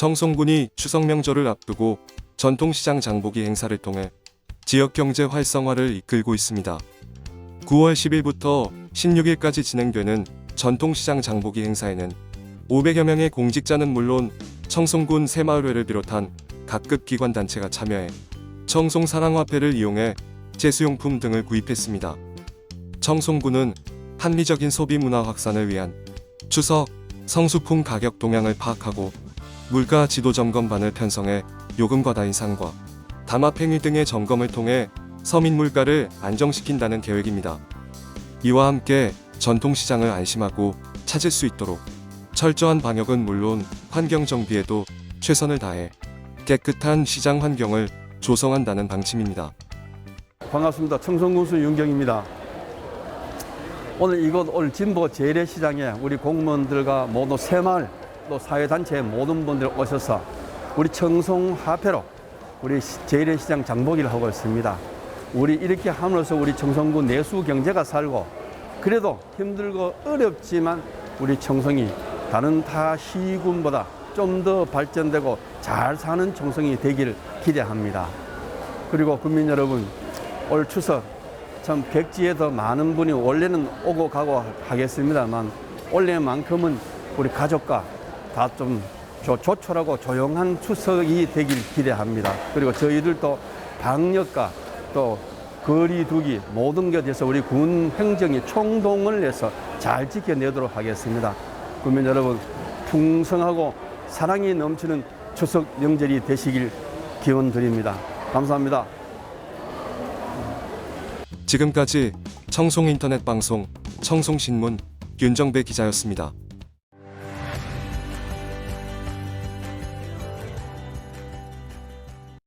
청송군이 추석 명절을 앞두고 전통시장 장보기 행사를 통해 지역 경제 활성화를 이끌고 있습니다. 9월 10일부터 16일까지 진행되는 전통시장 장보기 행사에는 500여 명의 공직자는 물론 청송군 새마을회를 비롯한 각급 기관 단체가 참여해 청송 사랑화폐를 이용해 제수용품 등을 구입했습니다. 청송군은 합리적인 소비 문화 확산을 위한 추석 성수품 가격 동향을 파악하고 물가 지도 점검반을 편성해 요금 과다 인상과 담합 행위 등의 점검을 통해 서민 물가를 안정시킨다는 계획입니다. 이와 함께 전통시장을 안심하고 찾을 수 있도록 철저한 방역은 물론 환경 정비에도 최선을 다해 깨끗한 시장 환경을 조성한다는 방침입니다. 반갑습니다. 청송군수 윤경입니다. 오늘 이곳 올 진보 재래시장에 우리 공무원들과 모두 새마을 또 사회단체 모든 분들 오셔서 우리 청송화폐로 우리 시- 재래시장 장보기를 하고 있습니다. 우리 이렇게 함으로써 우리 청송군 내수 경제가 살고 그래도 힘들고 어렵지만 우리 청송이 다른 타 시군보다 좀 더 발전되고 잘 사는 청송이 되기를 기대합니다. 그리고 국민 여러분 올 추석 참 백지에도 많은 분이 원래는 오고 가고 하겠습니다만 올해만큼은 우리 가족과 다 좀 조촐하고 조용한 추석이 되길 기대합니다. 그리고 저희들도 방역과 또 거리 두기 모든 것에 대해서 우리 군 행정이 총동을 내서 잘 지켜내도록 하겠습니다. 국민 여러분 풍성하고 사랑이 넘치는 추석 명절이 되시길 기원 드립니다. 감사합니다. 지금까지 청송 인터넷 방송 청송신문 윤정배 기자였습니다.